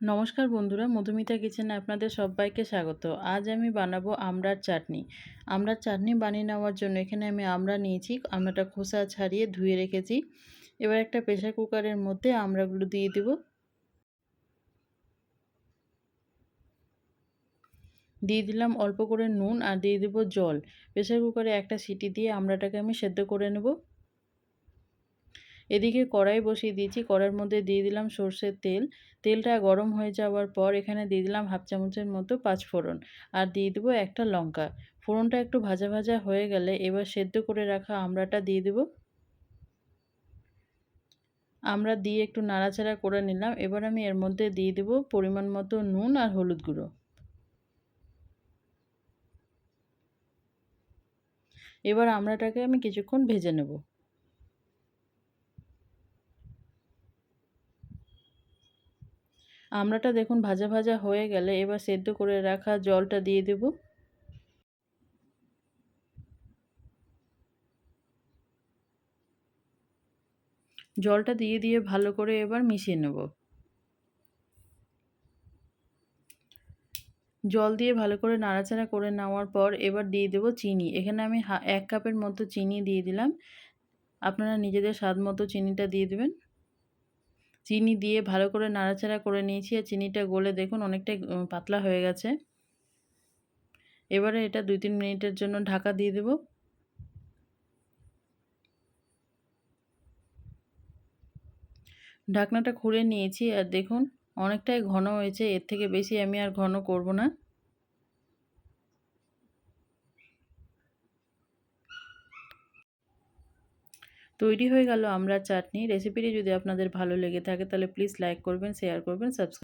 নমস্কার বন্ধুরা, মধুমিতা কিচেনে আপনাদের সবাইকে স্বাগত। আজ আমি বানাবো আমড়ার চাটনি। আমড়ার চাটনি বানিয়ে নেওয়ার জন্য এখানে আমি আমড়া নিয়েছি, আমড়াটা খোসা ছাড়িয়ে ধুয়ে রেখেছি। এবার একটা প্রেশার কুকারের মধ্যে আমড়াগুলো দিয়ে দেব। দিয়ে দিলাম অল্প করে নুন আর দিয়ে দেবো জল। প্রেশার কুকারে একটা সিটি দিয়ে আমড়াটাকে আমি সেদ্ধ করে নেব। এদিকে কড়াই বসিয়ে দিয়েছি। কড়াইয়ের মধ্যে দিয়ে দিলাম সর্ষের তেল। তেলটা গরম হয়ে যাওয়ার পর এখানে দিয়ে দিলাম হাফ চামচের মতো পাঁচ ফোড়ন। আর দিয়ে দেবো একটা লঙ্কা। ফোড়নটা একটু ভাজা ভাজা হয়ে গেলে এবার সেদ্ধ করে রাখা আমড়াটা দিয়ে দেবো। আমরা দিয়ে একটু নাড়াচাড়া করে নিলাম। এবার আমি এর মধ্যে দিয়ে দেব পরিমাণ মতো নুন আর হলুদ গুঁড়ো। এবার আমড়াটাকে আমি কিছুক্ষণ ভেজে নেব। আমড়াটা দেখুন ভাজা ভাজা হয়ে গেলে এবার সেদ্ধ করে রাখা জলটা দিয়ে দেব। জলটা দিয়ে দিয়ে ভালো করে এবার মিশিয়ে নেব। জল দিয়ে ভালো করে নাড়াচাড়া করে নেওয়ার পর এবার দিয়ে দেবো চিনি। এখানে আমি এক কাপের মতো চিনি দিয়ে দিলাম। আপনারা নিজেদের স্বাদ মতো চিনিটা দিয়ে দেবেন। চিনি দিয়ে ভালো করে নাড়াচাড়া করে নিয়েছি আর চিনিটা গলে দেখুন অনেকটাই পাতলা হয়ে গেছে। এবারে এটা দুই তিন মিনিটের জন্য ঢাকা দিয়ে দেব। ঢাকনাটা খুলে নিয়েছি আর দেখুন অনেকটাই ঘন হয়েছে, এর থেকে বেশি আমি আর ঘন করব না। তৈরি হয়ে গেল আমরা চাটনি। রেসিপিটি যদি আপনাদের ভালো লেগে থাকে, তাহলে প্লিজ লাইক করবেন শেয়ার করবেন সাবস্ক্রাইব